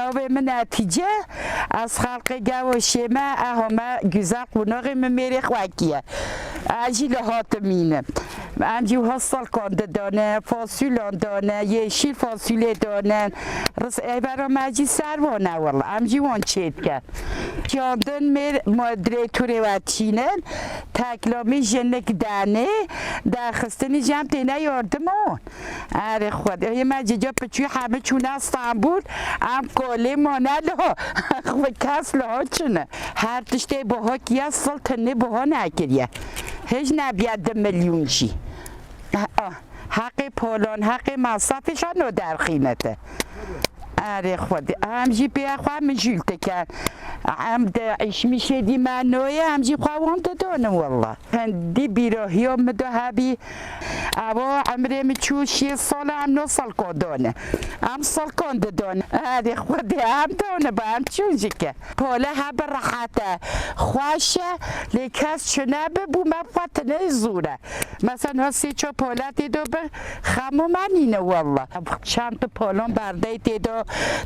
او من نتیجه از خلق گاو ما اهمه گزر قناق میره خواکیه هات می‌نم. Acil hatımine. Amci hasal kondu dane, fasulye dane, yeşil fasulye dane. Rız evvela maci servana valla. Amci on çetken. Yandın mer moderatörü ve çinen. Teklami jenek dane. Daxistini جمع تینه یاردمون اره خود یه مجیجا پچوی همه چونه استانبول هم کلی مانه و کس لها چونه هر تشته باها کیا سال تنه باها نگریه هیچ نبید میلیون چی حق پولان حق مصرفشان رو در خینته آره خود عام جي بي اخوا من جلت كان عام داعش مشي دي ما نويا عام جي خوا وانت دون والله هندي بيروه يوم مدو هابي ابو سال متشو شي صلاة عم نوصل كودون عم آره خود، ام هذه با ام دون بام تشوجك بولا راحته خواشه لیکس لكاس شناب بو مفت نیزوره، زورة مثلا سی چو پاله دیدو بر خمو منینه والله چند پولون برده دیدو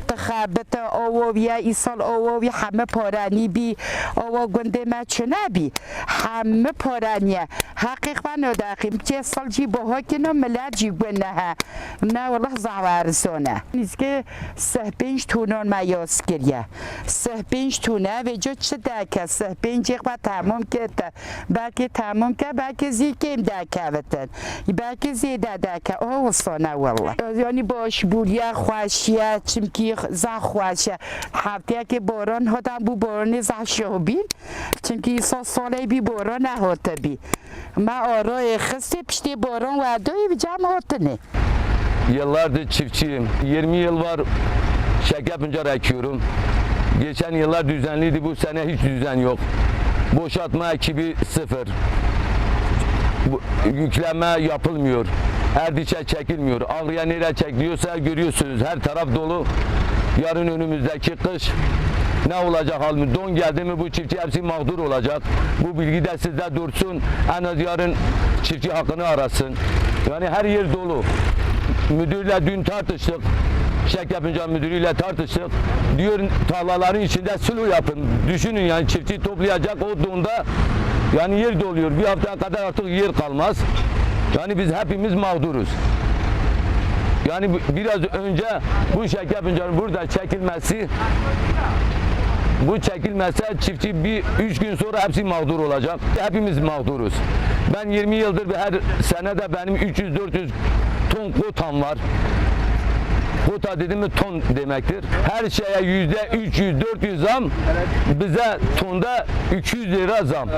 تخابت او یا ایصال او یا همه پارانی بی. او گنده ما چنه بی همه پارانی حقیق و نداخیم چه سال جی بها نو ملت جی گنده ها نه والله زعوارسانه نیست که سه پنج تونان ما یاس گریه. سه پنج تونه و جا چه دکه؟ سه پنج با تمام کرده بلکه تمام که بلکه زی کم دکه بتن بلکه زی دکه. اوو صنا والله. یعنی باش بولیه خوشیه چمکی زن خوشه هفته که باران هاتم بو باران زن شهبین چمکی سال ساله بی باران نهاته بی ما آرای خسته پشتی باران و دوی جمع هاتنه Yıllardır çiftçiyim. 20 yıl var şeker pancar ekiyorum. Geçen yıllar düzenliydi. Bu sene hiç düzen yok. Boşaltma ekibi sıfır. Bu, yüklenme yapılmıyor. Erdiçe çekilmiyor. Ağrıya nereye çekiliyorsa görüyorsunuz. Her taraf dolu. Yarın önümüzdeki kış ne olacak hal mi? Don geldi mi bu çiftçi hepsi mağdur olacak. Bu bilgi de sizde dursun. En az yarın çiftçi hakkını arasın. Yani her yer dolu. Müdürle dün tartıştık. Şek yapınca müdürüyle tartıştık. Diyor tarlaların içinde sulu yapın. Düşünün yani çiftçi toplayacak o donda yani yer doluyor. Bir haftaya kadar artık yer kalmaz. Yani biz hepimiz mağduruz. Yani biraz önce bu şeker pancarın burada çekilmesi bu çekilmezse çiftçi bir üç gün sonra hepsi mağdur olacak. Hepimiz mağduruz. Ben 20 yıldır her sene de benim 300-400 ton kotam var. Kota dedim mi ton demektir. Her şeye yüzde 300-400 zam bize tonda 200 lira zam.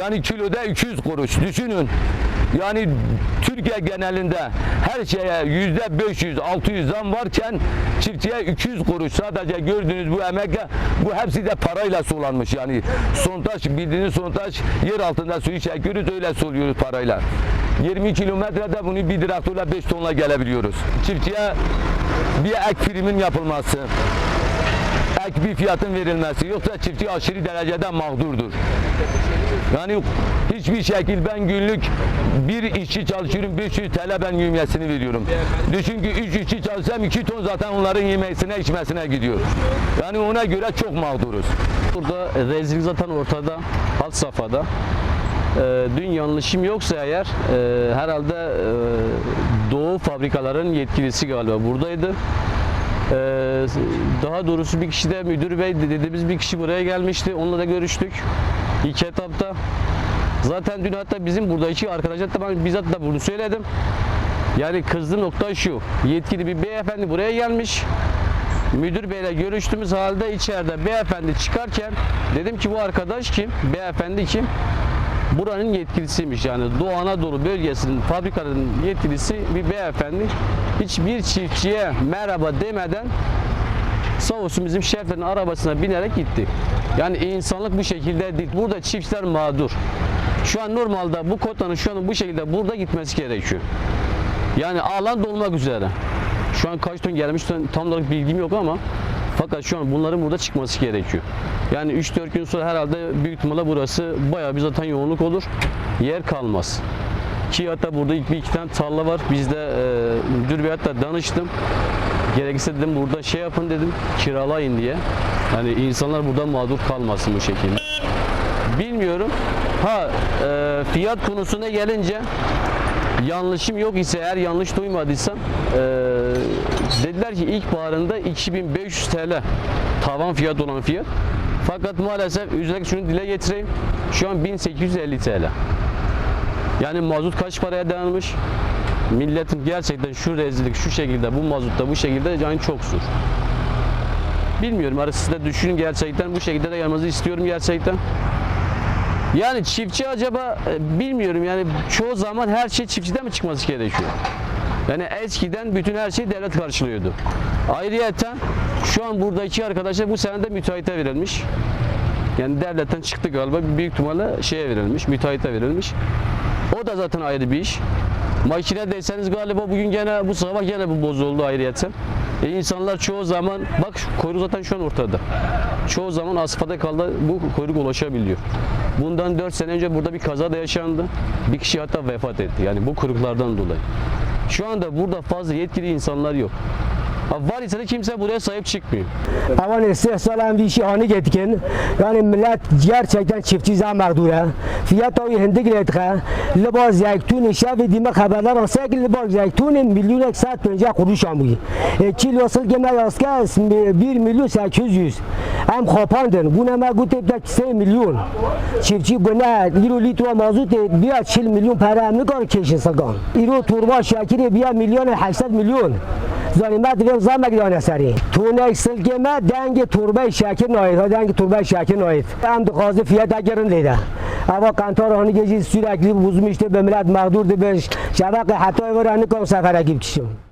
Yani kiloda 200 kuruş. Düşünün. Yani Türkiye genelinde her şeye yüzde 500-600 zam varken çiftçiye 200 kuruş. Sadece gördüğünüz bu emekle bu hepsi de parayla sulanmış. Yani sontaş bildiğiniz sontaş yer altında suyu çekiyoruz öyle suluyoruz parayla. 20 kilometrede bunu bir traktörle 5 tonla gelebiliyoruz. Çiftçiye bir ek primin yapılması ek bir fiyatın verilmesi yoksa çiftçi aşırı derecede mağdurdur. Yani hiçbir şekil ben günlük bir işçi çalışıyorum 500 TL ben yümyesini veriyorum. Düşün ki 3 işçi çalışsam 2 ton zaten onların yemesine içmesine gidiyor. Yani ona göre çok mağduruz. Burada rezillik zaten ortada, alt safhada. Ee, dün yanlışım yoksa eğer e, herhalde e, Doğu fabrikaların yetkilisi galiba buradaydı. Ee, daha doğrusu bir kişi de müdür bey dediğimiz bir kişi buraya gelmişti. Onunla da görüştük. İlk etapta. Zaten dün hatta bizim buradaki arkadaşlar da ben bizzat da bunu söyledim. Yani kızdığım nokta şu. Yetkili bir beyefendi buraya gelmiş. Müdür beyle görüştüğümüz halde içeride beyefendi çıkarken dedim ki bu arkadaş kim? Beyefendi kim? Buranın yetkilisiymiş yani Doğu Anadolu bölgesinin fabrikanın yetkilisi bir beyefendi. Hiçbir çiftçiye merhaba demeden sağ olsun bizim şeflerin arabasına binerek gitti. Yani insanlık bu şekilde değil. Burada çiftçiler mağdur. Şu an normalde bu kotanın şu an bu şekilde burada gitmesi gerekiyor. Yani alan dolmak üzere. Şu an kaç ton gelmiş tam olarak bilgim yok ama fakat şu an bunların burada çıkması gerekiyor. Yani 3-4 gün sonra herhalde büyük ihtimalle burası bayağı bir zaten yoğunluk olur. Yer kalmaz. Ki hatta burada bir iki tane tarla var. Biz de e, müdür bey hatta danıştım. gerekirse dedim burada şey yapın dedim kiralayın diye. Yani insanlar burada mağdur kalmasın bu şekilde. Bilmiyorum. Ha e, fiyat konusuna gelince yanlışım yok ise eğer yanlış duymadıysam e, dediler ki ilk baharında 2500 TL tavan fiyat olan fiyat. Fakat maalesef üzerine şunu dile getireyim. Şu an 1850 TL. Yani mazot kaç paraya dayanmış? Milletin gerçekten şu rezillik şu şekilde bu mazutta bu şekilde yani çok zor. Bilmiyorum artık siz de düşünün gerçekten bu şekilde de yanmanızı istiyorum gerçekten. Yani çiftçi acaba e, bilmiyorum yani çoğu zaman her şey çiftçiden mi çıkması gerekiyor? Yani eskiden bütün her şeyi devlet karşılıyordu. Ayrıyeten şu an buradaki arkadaşlar bu sene de müteahhite verilmiş. Yani devletten çıktı galiba büyük ihtimalle şeye verilmiş, müteahhite verilmiş. O da zaten ayrı bir iş. Makine deseniz galiba bugün gene bu sabah gene bu bozuldu ayrıyeten. E insanlar çoğu zaman bak kuyruk zaten şu an ortada. Çoğu zaman asfalta kaldı bu kuyruk ulaşabiliyor. Bundan 4 sene önce burada bir kaza da yaşandı. Bir kişi hatta vefat etti. Yani bu kuyruklardan dolayı. Şu anda burada fazla yetkili insanlar yok. Var ise de kimse buraya sahip çıkmıyor. Avan istihsal hem bir işi anı getken yani millet gerçekten çiftçi zam mağdura. Fiyat o hindi giletke. Libas zeytun işe ve dime haberler olsa ki libas zeytun milyon eksat pence kuruş amuy. E, kilosu gene yaska 1 milyon 800. Hem kapandın. Bu ne megut da 3 milyon. Çiftçi buna euro litre mazot bir 40 milyon para mı kar keşin sagan. Euro turba şakiri bir milyon 800 milyon. Zanimet ve zamek dane seri. Tune silgeme dengi turbe şakir nait. Dengi turbe şakir nait. Hem dikazı fiyata girin leyde. Ama kantor onu geci sürekli buzmuştu. Be millet mağdurdu. Be şabak hatta över hani kom sefere gibi kişim.